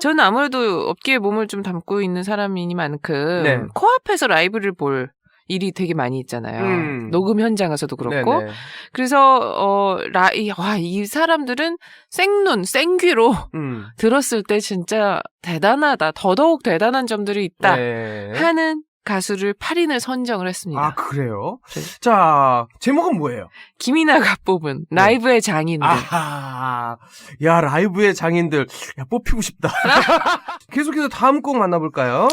저는 아무래도 업계에 몸을 좀 담고 있는 사람이니만큼 네. 코앞에서 라이브를 볼 일이 되게 많이 있잖아요. 음. 녹음 현장 에서도 그렇고. 네네. 그래서 어, 라, 이, 와, 이 사람들은 생눈, 생귀로 음. 들었을 때 진짜 대단하다. 더더욱 대단한 점들이 있다. 네. 하는 가수를 8인을 선정을 했습니다. 아 그래요? 네. 자 제목은 뭐예요? 김이나가 뽑은 라이브의 장인들. 네. 아하, 야 라이브의 장인들, 야 뽑히고 싶다. 계속해서 다음 곡 만나볼까요?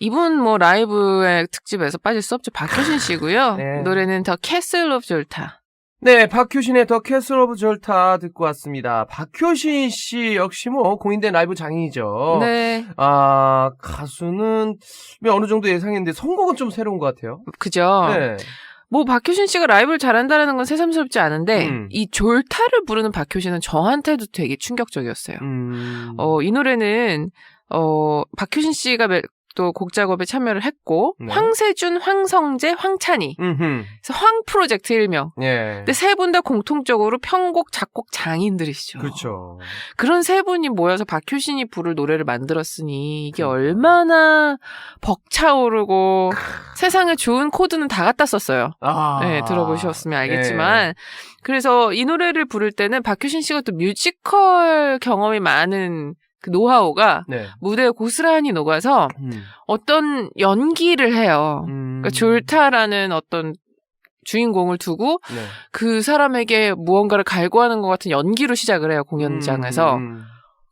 이분 뭐 라이브의 특집에서 빠질 수 없죠. 박효신 씨고요. 네. 노래는 더 캐슬 오브 졸타. 네, 박효신의 더 캐슬 오브 절타 듣고 왔습니다. 박효신 씨 역시 뭐 공인된 라이브 장인이죠. 네. 아 가수는 뭐 어느 정도 예상했는데 선곡은 좀 새로운 것 같아요. 그죠. 네. 뭐 박효신 씨가 라이브를 잘한다는 건 새삼스럽지 않은데 음. 이 졸타를 부르는 박효신은 저한테도 되게 충격적이었어요. 음. 어, 이 노래는 어, 박효신 씨가 매- 또 곡 작업에 참여를 했고 네. 황세준, 황성재, 황찬희. 음흠. 그래서 황 프로젝트 일명. 예. 근데 세 분 다 공통적으로 편곡 작곡 장인들이시죠. 그렇죠. 그런 세 분이 모여서 박효신이 부를 노래를 만들었으니 이게. 얼마나 벅차오르고 세상에 좋은 코드는 다 갖다 썼어요. 아. 네, 들어보셨으면 알겠지만. 그래서 이 노래를 부를 때는 박효신 씨가 또 뮤지컬 경험이 많은 그 노하우가 네. 무대에 고스란히 녹아서 음. 어떤 연기를 해요. 음. 그러니까 졸타라는 어떤 주인공을 두고 네. 그 사람에게 무언가를 갈구하는 것 같은 연기로 시작을 해요, 공연장에서. 음, 음.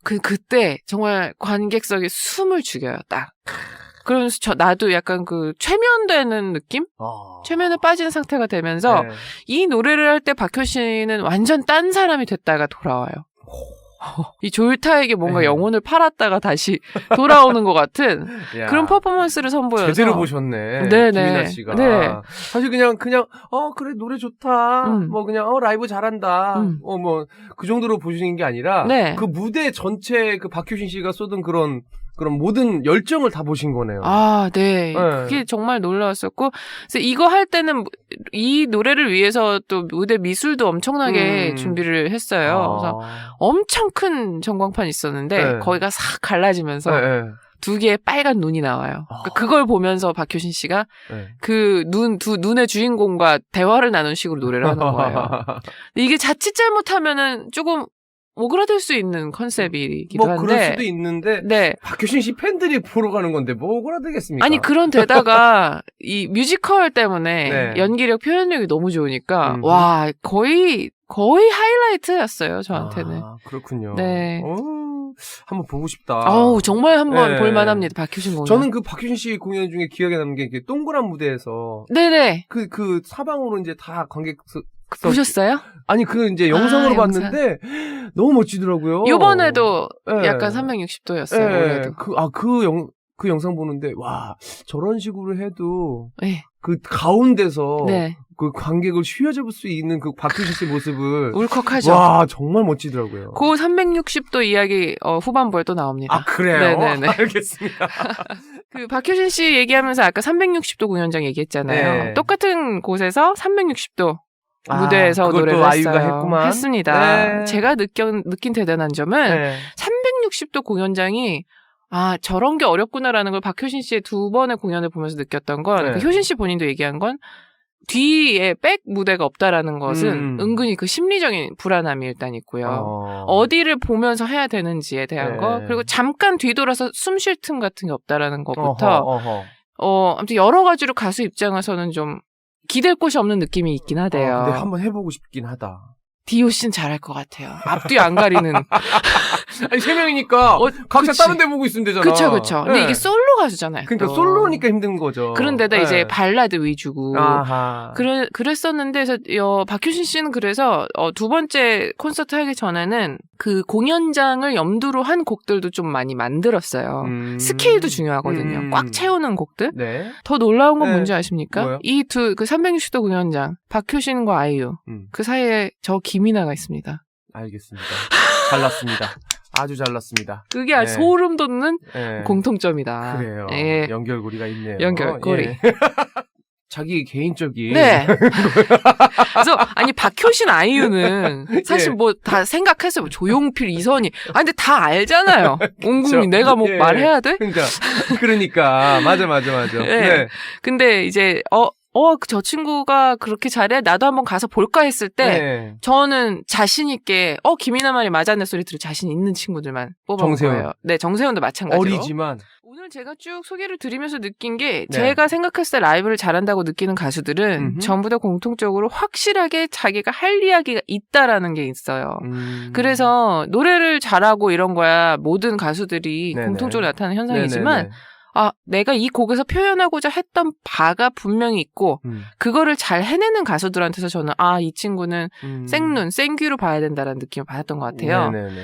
그, 그때 정말 관객석에 숨을 죽여요, 딱. 그러면서 저, 나도 약간 그 최면되는 느낌? 아. 최면에 빠진 상태가 되면서 네. 이 노래를 할 때 박효신은 완전 딴 사람이 됐다가 돌아와요. 이 졸타에게 뭔가 네. 영혼을 팔았다가 다시 돌아오는 것 같은 야. 그런 퍼포먼스를 선보여서 제대로 보셨네. 네네. 김이나 씨가. 네. 사실 그냥 그냥 어 그래 노래 좋다. 음. 뭐 그냥 어 라이브 잘한다. 음. 어뭐 그 정도로 보시는 게 아니라 네. 그 무대 전체 그 박효신 씨가 쏟은 그런 그런 모든 열정을 다 보신 거네요. 아, 네. 네. 그게 정말 놀라웠었고. 그래서 이거 할 때는 이 노래를 위해서 또 무대 미술도 엄청나게 음. 준비를 했어요. 그래서 엄청 큰 전광판이 있었는데 네. 거기가 싹 갈라지면서 네, 네. 두 개의 빨간 눈이 나와요. 아. 그걸 보면서 박효신 씨가 네. 그 눈, 두, 눈의 주인공과 대화를 나눈 식으로 노래를 하는 거예요. 이게 자칫 잘못하면은 조금 오그라들 수 있는 컨셉이기도 뭐 그럴 한데. 수도 있는데 네. 박효신 씨 팬들이 보러 가는 건데 뭐 오그라들겠습니까? 아니 그런 데다가 이 뮤지컬 때문에 네. 연기력 표현력이 너무 좋으니까 음. 와 거의 거의 하이라이트였어요 저한테는. 아, 그렇군요. 네. 어, 한번 보고 싶다. 어우 정말 한번 네. 볼만합니다 박효신 공연. 저는 그 박효신 씨 공연 중에 기억에 남는 게 동그란 무대에서 네네 그, 그 사방으로 이제 다 관객, 보셨어요? 아니, 그 이제 영상으로 아, 영상. 봤는데 너무 멋지더라고요. 요번에도 예. 약간 360도였어요 예. 올해도. 그, 아, 그 영, 그 영상 보는데, 와, 저런 식으로 해도 네. 그 가운데서 네. 그 관객을 휘어잡을 수 있는 그 박효신 씨 모습을 울컥하죠. 와, 정말 멋지더라고요. 그 360도 이야기 어, 후반부에 또 나옵니다. 아, 그래요? 네네네. 알겠습니다. 그 박효신 씨 얘기하면서 아까 360도 공연장 얘기했잖아요. 네. 똑같은 곳에서 360도 아, 무대에서 노래를 아이유가 했어요. 했구만. 했습니다. 네. 제가 느껴, 느낀 대단한 점은 네. 360도 공연장이 아 저런 게 어렵구나라는 걸 박효신 씨의 두 번의 공연을 보면서 느꼈던 건 네. 그 효신 씨 본인도 얘기한 건 뒤에 백 무대가 없다라는 것은 음. 은근히 그 심리적인 불안함이 일단 있고요. 어. 어. 디를 보면서 해야 되는지에 대한 네. 거 그리고 잠깐 뒤돌아서 숨 쉴 틈 같은 게 없다라는 것부터 어허, 어허. 어 아무튼 여러 가지로 가수 입장에서는 좀 기댈 곳이 없는 느낌이 있긴 하대요. 어, 근데 한번 해보고 싶긴 하다. 디오 씨는 잘할 것 같아요. 앞뒤 안 가리는. 아니 세 명이니까 어, 각자 그치. 다른 데 보고 있으면 되잖아. 그쵸, 그쵸. 근데 네. 이게 솔로 가수잖아요. 그러니까 또. 솔로니까 힘든 거죠. 그런데다 네. 이제 발라드 위주고. 아하. 그래, 그랬었는데, 그래서, 어, 박효신 씨는 그래서, 어, 두 번째 콘서트 하기 전에는 그 공연장을 염두로 한 곡들도 좀 많이 만들었어요. 음. 스케일도 중요하거든요. 음. 꽉 채우는 곡들. 네. 더 놀라운 건 네. 뭔지 아십니까? 이 두, 그 360도 공연장, 박효신과 아이유, 음. 그 사이에 저 김이나가 있습니다. 알겠습니다. 잘났습니다. 아주 잘났습니다. 그게 아주 네. 소름 돋는 예. 공통점이다. 그래요. 예. 연결고리가 있네요. 연결고리. 예. 자기 개인적인 네. 그래서 아니 박효신 아이유는 사실 예. 뭐다 생각했어요. 뭐 조용필, 이선희. 아 근데 다 알잖아요. 온 국민. 내가 뭐 예. 말해야 돼? 그러니까 그러니까 맞아 맞아 맞아. 예. 네. 근데 이제 어 어, 저 친구가 그렇게 잘해? 나도 한번 가서 볼까 했을 때, 네. 저는 자신있게, 어, 김이나 말이 맞았네 소리 들을 자신 있는 친구들만 뽑아본 정세훈. 거예요. 네, 정세훈도 마찬가지로. 어리지만 오늘 제가 쭉 소개를 드리면서 느낀 게, 네. 제가 생각했을 때 라이브를 잘한다고 느끼는 가수들은 음흠. 전부 다 공통적으로 확실하게 자기가 할 이야기가 있다라는 게 있어요. 음. 그래서 노래를 잘하고 이런 거야 모든 가수들이 네네. 공통적으로 나타나는 현상이지만 네네네. 아 내가 이 곡에서 표현하고자 했던 바가 분명히 있고 음. 그거를 잘 해내는 가수들한테서 저는 아 이 친구는 음. 생눈 생귀로 봐야 된다라는 느낌을 받았던 것 같아요. 네네네.